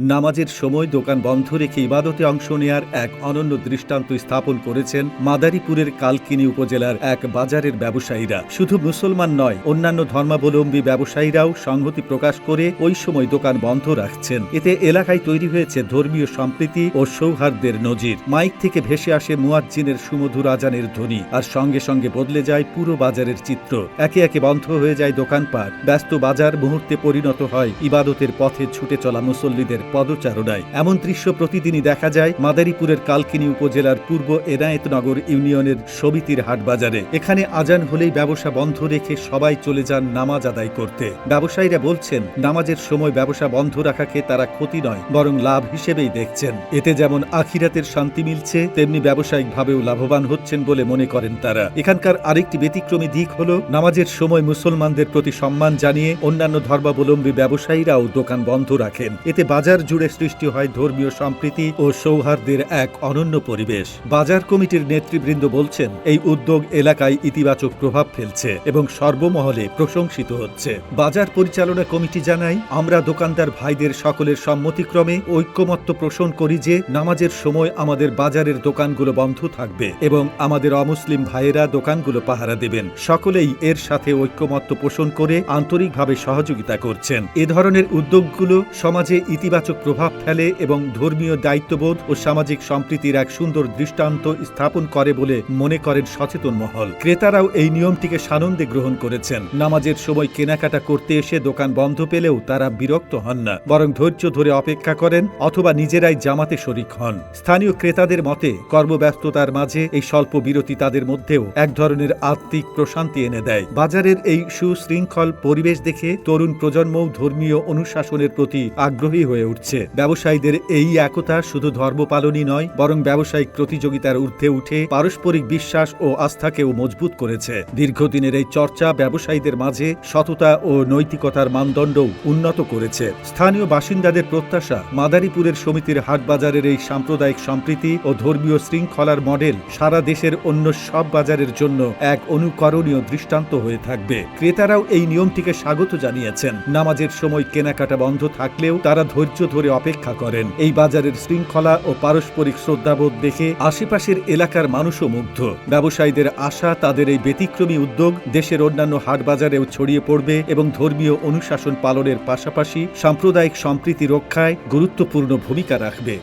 নামাজের সময় দোকান বন্ধ রেখে ইবাদতে অংশ নেয়ার এক অনন্য দৃষ্টান্ত স্থাপন করেছেন মাদারীপুরের কালকিনি উপজেলার এক বাজারের ব্যবসায়ীরা। শুধু মুসলমান নয়, অন্যান্য ধর্মাবলম্বী ব্যবসায়ীরাও সংহতি প্রকাশ করে ওই সময় দোকান বন্ধ রাখছেন। এতে এলাকায় তৈরি হয়েছে ধর্মীয় সম্প্রীতি ও সৌহার্দ্যের নজির। মাইক থেকে ভেসে আসে মুয়াজ্জিনের সুমধুর আজানের ধ্বনি আর সঙ্গে সঙ্গে বদলে যায় পুরো বাজারের চিত্র। একে একে বন্ধ হয়ে যায় দোকানপাট। ব্যস্ত বাজার মুহূর্তে পরিণত হয়। ইবাদতের পথে ছুটে চলা মুসল্লিদের পদচারণায়। এমন দৃশ্য প্রতিদিনই দেখা যায় মাদারীপুরের কালকিনি উপজেলার পূর্ব এনায়েতনগর ইউনিয়নের সমিতির হাট বাজারে এখানে আজান হলেই ব্যবসা বন্ধ রেখে সবাই চলে যান নামাজ আদায় করতে। ব্যবসায়ীরা বলছেন, নামাজের সময় ব্যবসা বন্ধ রাখাকে তারা ক্ষতি নয়, বরং লাভ হিসেবেই দেখছেন। এতে যেমন আখিরাতের শান্তি মিলছে, তেমনি ব্যবসায়িকভাবেও লাভবান হচ্ছেন বলে মনে করেন তারা। এখানকার আরেকটি ব্যতিক্রমী দিক হল, নামাজের সময় মুসলমানদের প্রতি সম্মান জানিয়ে অন্যান্য ধর্মাবলম্বী ব্যবসায়ীরাও দোকান বন্ধ রাখেন। এতে বাজার জুড়ে সৃষ্টি হয় ধর্মীয় সম্প্রীতি ও সৌহার্দ্যের এক অনন্য পরিবেশ। বাজার কমিটির নেতৃবৃন্দ বলছেন, এই উদ্যোগ এলাকায় ইতিবাচক প্রভাব ফেলছে এবং সর্বমহলে প্রশংসিত হচ্ছে। বাজার পরিচালনা কমিটি জানায়, আমরা দোকানদার ভাইদের সকলের সম্মতিক্রমে ঐক্যমত্য পোষণ করি যে নামাজের সময় আমাদের বাজারের দোকানগুলো বন্ধ থাকবে এবং আমাদের অমুসলিম ভাইয়েরা দোকানগুলো পাহারা দেবেন। সকলেই এর সাথে ঐক্যমত্য পোষণ করে আন্তরিকভাবে সহযোগিতা করছেন। এ ধরনের উদ্যোগগুলো সমাজে ইতিবাচক প্রভাব ফেলে এবং ধর্মীয় দায়িত্ববোধ ও সামাজিক সম্প্রীতির এক সুন্দর দৃষ্টান্ত স্থাপন করে বলে মনে করেন সচেতন মহল। ক্রেতারাও এই নিয়মটিকে সানন্দে গ্রহণ করেছেন। নামাজের সময় কেনাকাটা করতে এসে দোকান বন্ধ পেলেও তারা বিরক্ত হন না, বরং ধৈর্য ধরে অপেক্ষা করেন অথবা নিজেরাই জামাতে শরিক হন। স্থানীয় ক্রেতাদের মতে, কর্মব্যস্ততার মাঝে এই স্বল্প বিরতি তাদের মধ্যেও এক ধরনের আত্মিক প্রশান্তি এনে দেয়। বাজারের এই সুশৃঙ্খল পরিবেশ দেখে তরুণ প্রজন্মও ধর্মীয় অনুশাসনের প্রতি আগ্রহী হয়ে উঠছে ব্যবসায়ীদের এই একতা শুধু ধর্ম পালনই নয়, বরং ব্যবসায়িক প্রতিযোগিতার ঊর্ধ্বে উঠে পারস্পরিক বিশ্বাস ও আস্থাকেও মজবুত করেছে। দীর্ঘদিনের এই চর্চা ব্যবসায়ীদের মাঝে সততা ও নৈতিকতার মানদণ্ডও উন্নত করেছে। স্থানীয় বাসিন্দাদের প্রত্যাশা, মাদারীপুরের সমিতির হাটবাজারের এই সাম্প্রদায়িক সম্প্রীতি ও ধর্মীয় শৃঙ্খলার মডেল সারা দেশের অন্য সব বাজারের জন্য এক অনুকরণীয় দৃষ্টান্ত হয়ে থাকবে। ক্রেতারাও এই নিয়মটিকে স্বাগত জানিয়েছেন। নামাজের সময় কেনাকাটা বন্ধ থাকলেও তারা ধৈর্য ধরে অপেক্ষা করেন। এই বাজারের শৃঙ্খলা ও পারস্পরিক শ্রদ্ধাবোধ দেখে আশেপাশের এলাকার মানুষও মুগ্ধ। ব্যবসায়ীদের আশা, তাদের এই ব্যতিক্রমী উদ্যোগ দেশের অন্যান্য হাট বাজারেও ছড়িয়ে পড়বে এবং ধর্মীয় অনুশাসন পালনের পাশাপাশি সাম্প্রদায়িক সম্প্রীতি রক্ষায় গুরুত্বপূর্ণ ভূমিকা রাখবে।